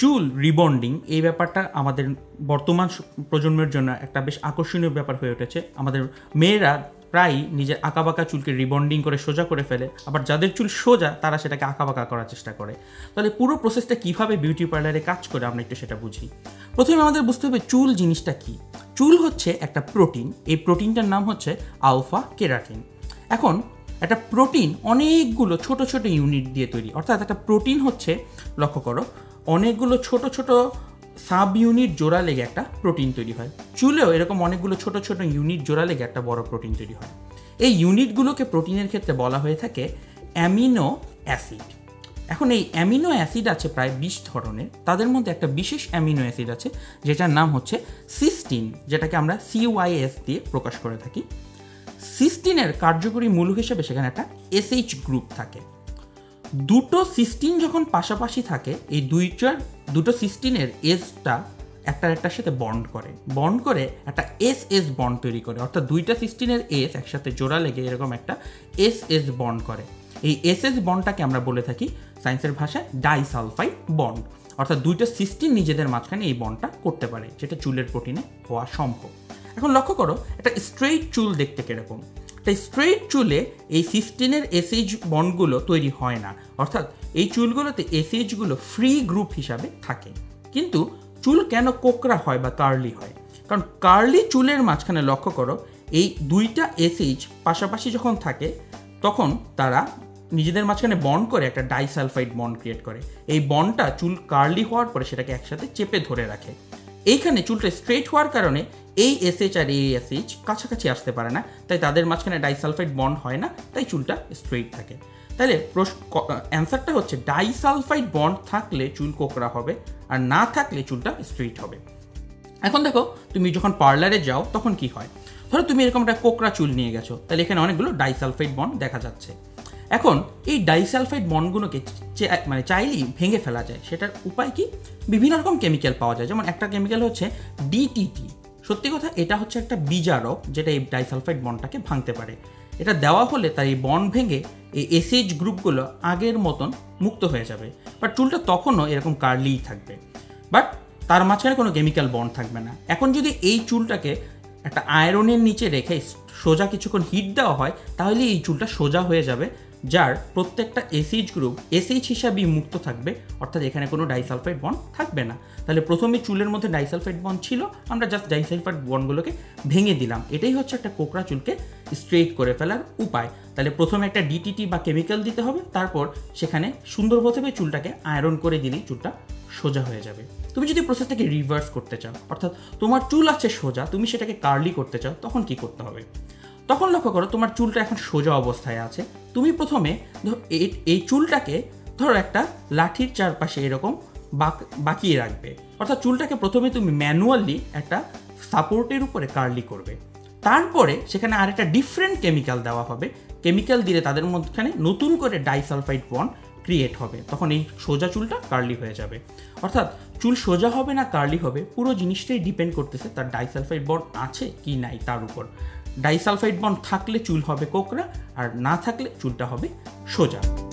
চুল রিবন্ডিং, এই ব্যাপারটা আমাদের বর্তমান প্রজন্মের জন্য একটা বেশ আকর্ষণীয় ব্যাপার হয়ে উঠেছে। আমাদের মেয়েরা প্রায় নিজের আঁকাবাঁকা চুলকে রিবন্ডিং করে সোজা করে ফেলে, আবার যাদের চুল সোজা তারা সেটাকে আঁকাবাঁকা করার চেষ্টা করে। তাহলে পুরো প্রসেসটা কীভাবে বিউটি পার্লারে কাজ করে আমরা একটু সেটা বুঝি। প্রথমে আমাদের বুঝতে হবে চুল জিনিসটা কি। চুল হচ্ছে একটা প্রোটিন এই প্রোটিনটার নাম হচ্ছে আলফা কেরাটিন এখন একটা প্রোটিন অনেকগুলো ছোট ছোট ইউনিট দিয়ে তৈরি। অর্থাৎ একটা প্রোটিন হচ্ছে, লক্ষ্য করো অনেকগুলো ছোট ছোট সাব ইউনিট জোড়া লেগে একটা প্রোটিন তৈরি হয়। চুলেও এরকম অনেকগুলো ছোট ছোট ইউনিট জোড়া লেগে একটা বড় প্রোটিন তৈরি হয়। এই ইউনিটগুলোকে প্রোটিনের ক্ষেত্রে বলা হয়ে থাকে অ্যামিনো অ্যাসিড। এখন এই অ্যামিনো অ্যাসিড আছে প্রায় বিশ ধরনের। তাদের মধ্যে একটা বিশেষ অ্যামিনো অ্যাসিড আছে, যেটার নাম হচ্ছে সিস্টিন, যেটাকে আমরা সিওয়াইএস দিয়ে প্রকাশ করে থাকি। সিস্টিনের কার্যকরী মূল হিসেবে সেখানে একটা এসএইচ গ্রুপ থাকে। দুটো সিস্টিন যখন পাশাপাশি থাকে, এই দুইটার দুটো সিস্টিনের এসটা একটা একটার সাথে বন্ড করে। বন্ড করে একটা এস এস বন্ড তৈরি করে। অর্থাৎ দুইটা সিস্টিনের এস একসাথে জোড়া লেগে এরকম একটা এস এস বন্ড করে। এই এস এস বন্ডটাকে আমরা বলে থাকি সায়েন্সের ভাষায় ডাইসালফাইড বন্ড অর্থাৎ দুইটা সিস্টিন নিজেদের মাঝখানে এই বন্ডটা করতে পারে, যেটা চুলের প্রোটিনে হওয়া সম্ভব। এখন লক্ষ্য করো, একটা স্ট্রেইট চুল দেখতে কীরকম। তাই স্ট্রেট চুলে এই সিস্টিনের এসএইচ বন্ডগুলো তৈরি হয় না। অর্থাৎ এই চুলগুলোতে এসএইচগুলো ফ্রি গ্রুপ হিসাবে থাকে। কিন্তু চুল কেন কোকরা হয় বা কার্লি হয়? কারণ কার্লি চুলের মাঝখানে লক্ষ্য করো, এই দুইটা এসএইচ পাশাপাশি যখন থাকে, তখন তারা নিজেদের মাঝখানে বন্ড করে একটা ডাইসালফাইড বন্ড ক্রিয়েট করে। এই বন্ডটা চুল কার্লি হওয়ার পরে সেটাকে একসাথে চেপে ধরে রাখে। এইখানে চুলটা স্ট্রেট হওয়ার কারণে এই এসএইচ আর এই এসএইচ কাছাকাছি আসতে পারে না। তাই তাদের মাঝখানে ডাইসালফাইড বন্ড হয় না, তাই চুলটা স্ট্রেট থাকে। তাহলে প্রশ্ন অ্যান্সারটা হচ্ছে ডাইসালফাইড বন্ড থাকলে চুল কোকড়া হবে আর না থাকলে চুলটা স্ট্রেট হবে। এখন দেখো, তুমি যখন পার্লারে যাও, তখন কি হয়? ধরো তুমি এরকম একটা কোকড়া চুল নিয়ে গেছো, তাহলে এখানে অনেকগুলো ডাইসালফাইড বন্ড দেখা যাচ্ছে। এখন এই ডাইসালফাইড বন্ডগুলোকে চে- মানে চাইলেই ভেঙে ফেলা যায়। সেটার উপায় কি? বিভিন্ন রকম কেমিক্যাল পাওয়া যায়। যেমন একটা কেমিক্যাল হচ্ছে ডিটিটি সত্যি কথা, এটা হচ্ছে একটা বিজারক, যেটা এই ডাইসালফাইড বন্ডটাকে ভাঙতে পারে। এটা দেওয়া হলে তার এই বন্ড ভেঙে এই এসএইচ গ্রুপগুলো আগের মতন মুক্ত হয়ে যাবে। বাট চুলটা তখনও এরকম কার্লিই থাকবে। বাট তার মাঝখানে কোনো কেমিক্যাল বন্ড থাকবে না। এখন যদি এই চুলটাকে একটা আয়রনের নিচে রেখে সোজা কিছুক্ষণ হিট দেওয়া হয় তাহলে এই চুলটা সোজা হয়ে যাবে। যার প্রত্যেকটা এসএইচ গ্রুপ এসএইচ হিসাবেই মুক্ত থাকবে, অর্থাৎ এখানে কোনো ডাইসালফাইড বন্ড থাকবে না। তাহলে প্রথমে চুলের মধ্যে ডাইসালফাইড বন্ড ছিল, আমরা জাস্ট ডাইসালফাইড বন্ডগুলোকে ভেঙে দিলাম। এটাই হচ্ছে একটা কোকড়া চুলকে স্ট্রেট করে ফেলার উপায়। তাহলে প্রথমে একটা ডিটিটি বা কেমিক্যাল দিতে হবে, তারপর সেখানে সুন্দরভাবে চুলটাকে আয়রন করে দিলেই চুলটা সোজা হয়ে যাবে। তুমি যদি প্রসেসটাকে রিভার্স করতে চাও, অর্থাৎ তোমার চুল আছে সোজা, তুমি সেটাকে কার্লি করতে চাও, তখন কি করতে হবে? তখন লক্ষ্য করো তোমার চুলটা এখন সোজা অবস্থায় আছে। তুমি প্রথমে এই- চুলটাকে ধরো একটা লাঠির চারপাশে এরকম বাক, বাকিয়ে রাখবে। অর্থাৎ চুলটাকে প্রথমে তুমি ম্যানুয়ালি একটা সাপোর্টের উপরে কার্লি করবে। তারপরে সেখানে আরেকটা ডিফারেন্ট কেমিক্যাল দেওয়া হবে। কেমিক্যাল দিলে তাদের মধ্যখানে নতুন করে ডাইসালফাইড বন্ড ক্রিয়েট হবে। তখন এই সোজা চুলটা কার্লি হয়ে যাবে। অর্থাৎ চুল সোজা হবে না কার্লি হবে, পুরো জিনিসটাই ডিপেন্ড করতেছে তার ডাইসালফাইড বন্ড আছে কি নাই তার উপর। ডাইসালফাইড বন্ড থাকলে চুল হবে কোকরা আর না থাকলে চুলটা হবে সোজা।